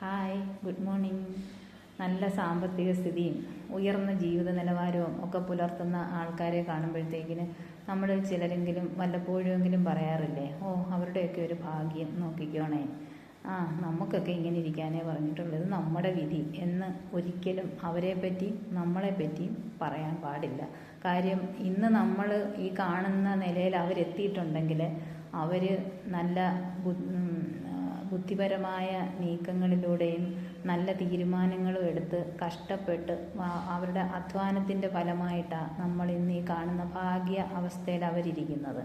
Hi good morning നല്ല സാമ്പത്തിക സ്ഥിതിയും ഉയർന്ന ജീവിത നിലവാരവും ഒക്കെ പുലർത്തുന്ന ആൾക്കാരെ കാണുമ്പോഴത്തേക്കിന് നമ്മൾ ചിലരെങ്കിലും വല്ലപ്പോഴുമെങ്കിലും പറയാറില്ലേ? ഓ അവരുടെയൊക്കെ ഒരു ഭാഗ്യം നോക്കിക്കോണേ. ആ നമുക്കൊക്കെ ഇങ്ങനെ ഇരിക്കാനേ പറഞ്ഞിട്ടുള്ളത് നമ്മുടെ വിധി എന്ന് ഒരിക്കലും അവരെ പറ്റി നമ്മളെ പറ്റിയും പറയാൻ പാടില്ല. കാര്യം ഇന്ന് നമ്മൾ ഈ കാണുന്ന നിലയിൽ അവരെത്തിയിട്ടുണ്ടെങ്കിൽ അവർ നല്ല ബുദ്ധിപരമായ നീക്കങ്ങളിലൂടെയും നല്ല തീരുമാനങ്ങളും എടുത്ത് കഷ്ടപ്പെട്ട് അവരുടെ അധ്വാനത്തിന്റെ ഫലമായിട്ടാണ് നമ്മൾ ഇന്ന് ഈ കാണുന്ന ഭാഗ്യ അവസ്ഥയിൽ അവരിയ്ക്കുന്നത്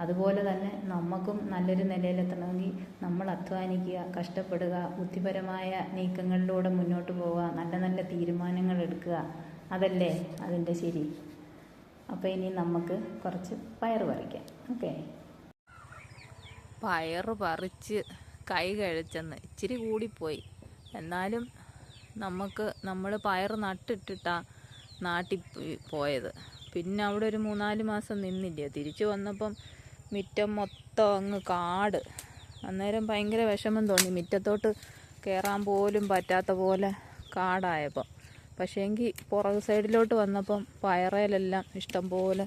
അതുപോലെ തന്നെ നമുക്കും നല്ലൊരു നിലയിലെത്തണമെങ്കിൽ നമ്മൾ അധ്വാനിക്കുക കഷ്ടപ്പെടുക ബുദ്ധിപരമായ നീക്കങ്ങളിലൂടെ മുന്നോട്ട് പോവുക നല്ല നല്ല തീരുമാനങ്ങൾ എടുക്കുക. അതല്ലേ അതിന്റെ ശരി. അപ്പോൾ ഇനി നമുക്ക് കുറച്ച് പയർ പറിക്കാം. ഓക്കെ. പയർ പറിച്ച് കൈ കഴിച്ചെന്ന് ഇച്ചിരി കൂടിപ്പോയി. എന്നാലും നമുക്ക് നമ്മൾ പയർ നട്ടിട്ടിട്ടാ നാട്ടിൽ പോയി- പോയത്. പിന്നെ അവിടെ ഒരു മൂന്നാൽ മാസം നിന്നില്ല? തിരിച്ചു വന്നപ്പം മുറ്റം മൊത്തം അങ്ങ് കാട്. അന്നേരം ഭയങ്കര വിഷമം തോന്നി. മുറ്റത്തോട്ട് കയറാൻ പോലും പറ്റാത്ത പോലെ കാടായപ്പം. പക്ഷേങ്കിൽ പുറകു സൈഡിലോട്ട് വന്നപ്പം ഇഷ്ടം പോലെ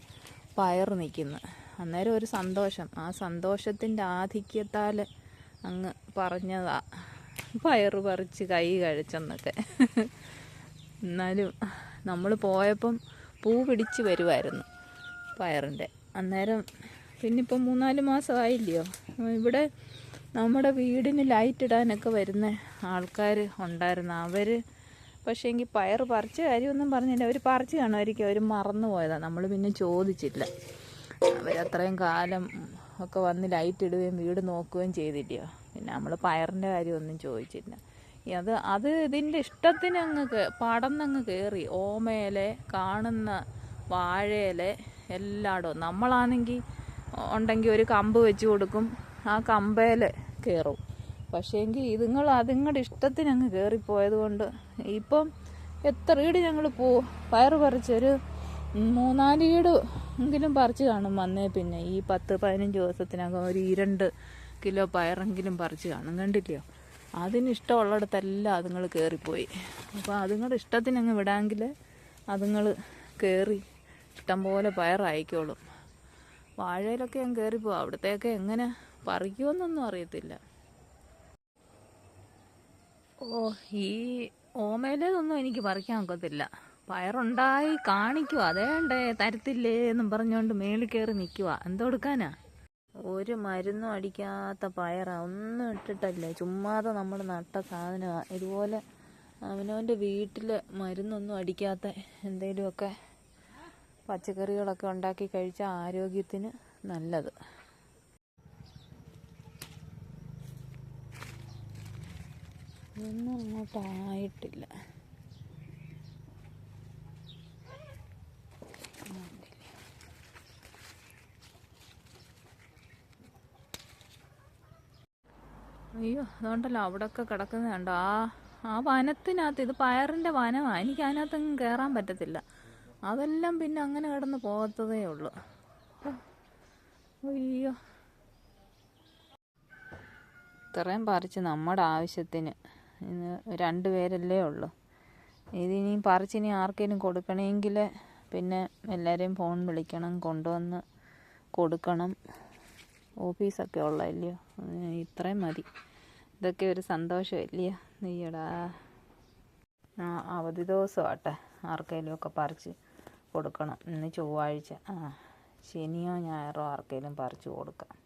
പയർ നിൽക്കുന്നു അന്നേരം ഒരു സന്തോഷം. ആ സന്തോഷത്തിന്റെ ആധിക്യത്താൽ അങ്ങ് പറഞ്ഞതാ. പയറ് പറിച്ച് കൈ കഴിച്ചെന്നൊക്കെ. എന്നാലും നമ്മൾ പോയപ്പം പൂ പിടിച്ച് വരുമായിരുന്നു പയറിന്റെ. അന്നേരം പിന്നിപ്പം മൂന്നാൽ മാസമായില്ലയോ? ഇവിടെ നമ്മുടെ വീടിന് ലൈറ്റ് ഇടാനൊക്കെ വരുന്ന ആൾക്കാർ ഉണ്ടായിരുന്നു. അവർ പക്ഷേ എങ്കിൽ പയർ പറിച്ച കാര്യമൊന്നും പറഞ്ഞില്ല. അവർ പറിച്ച് കാണുമായിരിക്കും. അവർ മറന്നു പോയതാണ് നമ്മൾ പിന്നെ ചോദിച്ചില്ല. അവരത്രയും കാലം ഒക്കെ വന്ന് ലൈറ്റ് ഇടുകയും വീട് നോക്കുകയും ചെയ്തില്ലയോ പിന്നെ നമ്മൾ പയറിന്റെ കാര്യമൊന്നും ചോദിച്ചില്ല അത് അത് ഇതിന്റെ ഇഷ്ടത്തിന് അങ്ങ് പടന്നങ്ങ് കയറി ഓമയിലെ കാണുന്ന വാഴയിലെ എല്ലായിടവും നമ്മളാണെങ്കിൽ ഉണ്ടെങ്കിൽ ഒരു കമ്പ് വെച്ച് കൊടുക്കും ആ കമ്പയിൽ കയറും പക്ഷേങ്കിൽ ഇതുങ്ങൾ അതുങ്ങളുടെ ഇഷ്ടത്തിന് അങ്ങ് കയറിപ്പോയത് കൊണ്ട് ഇപ്പം എത്ര ഈട് ഞങ്ങൾ പോ പയറ് പറിച്ചൊരു മൂന്നാൽ ഈട് എങ്കിലും പറിച്ച് കാണും. വന്നേ പിന്നെ ഈ പത്ത് പതിനഞ്ച് ദിവസത്തിനകം ഒരു ഇരണ്ട് കിലോ പയറെങ്കിലും പറിച്ച് കാണും. കണ്ടില്ലയോ അതിന് ഇഷ്ടമുള്ളിടത്തെല്ലാം അതുങ്ങൾ കയറിപ്പോയി അപ്പോൾ അതുങ്ങളുടെ ഇഷ്ടത്തിന് അങ്ങ് വിടാമെങ്കിൽ അതുങ്ങൾ കയറി ഇഷ്ടംപോലെ പയറായിക്കോളും. വാഴയിലൊക്കെ ഞാൻ കയറിപ്പോവും അവിടത്തേക്ക് എങ്ങനെ പറിക്കുമെന്നൊന്നും അറിയത്തില്ല. ഓ ഈ ഓമയിലേതൊന്നും എനിക്ക് പറിക്കാൻ ഒക്കത്തില്ല. പയറുണ്ടായി കാണിക്കുക അതേണ്ടേ തരത്തില്ലേ എന്നും പറഞ്ഞുകൊണ്ട് മേളിൽ കയറി നിൽക്കുക എന്തെടുക്കാനാ ഒരു മരുന്നും അടിക്കാത്ത പയറാ. ഒന്നും ഇട്ടിട്ടല്ലേ. ചുമ്മാതെ നമ്മൾ നട്ട സാധനമാണ് ഇതുപോലെ അവനവന്റെ വീട്ടിൽ മരുന്നൊന്നും അടിക്കാത്ത എന്തെങ്കിലുമൊക്കെ പച്ചക്കറികളൊക്കെ ഉണ്ടാക്കി കഴിച്ചാൽ ആരോഗ്യത്തിന് നല്ലത്. ഒന്നും അങ്ങോട്ടായിട്ടില്ല അയ്യോ അതുകൊണ്ടല്ലോ അവിടെയൊക്കെ കിടക്കുന്നത് കണ്ടോ? ആ ആ വനത്തിനകത്ത് ഇത് പയറിന്റെ വനമാണ് എനിക്ക് അതിനകത്തൊന്നും കയറാൻ പറ്റത്തില്ല. അതെല്ലാം പിന്നെ അങ്ങനെ കിടന്ന് പോകത്തതേ ഉള്ളൂ. അയ്യോ. ഇത്രയും പറിച്ച് നമ്മുടെ ആവശ്യത്തിന് ഇന്ന് രണ്ട് പേരല്ലേ ഉള്ളൂ. ഇതിനി പറിച്ചിനി ആർക്കെങ്കിലും കൊടുക്കണമെങ്കിൽ പിന്നെ എല്ലാവരെയും ഫോൺ വിളിക്കണം കൊണ്ടുവന്ന് കൊടുക്കണം. ഓഫീസൊക്കെ ഉള്ളതല്ലയോ? ഇത്രയും മതി. ഇതൊക്കെ ഒരു സന്തോഷമല്ലയോ? നെയ്യടാ ആ അവധി ദിവസമാട്ടെ. ആർക്കെങ്കിലും ഒക്കെ പറിച്ച് കൊടുക്കണം. ഇന്ന് ചൊവ്വാഴ്ച. ആ ശനിയോ ഞായറോ ആർക്കെങ്കിലും പറിച്ചു കൊടുക്കാം.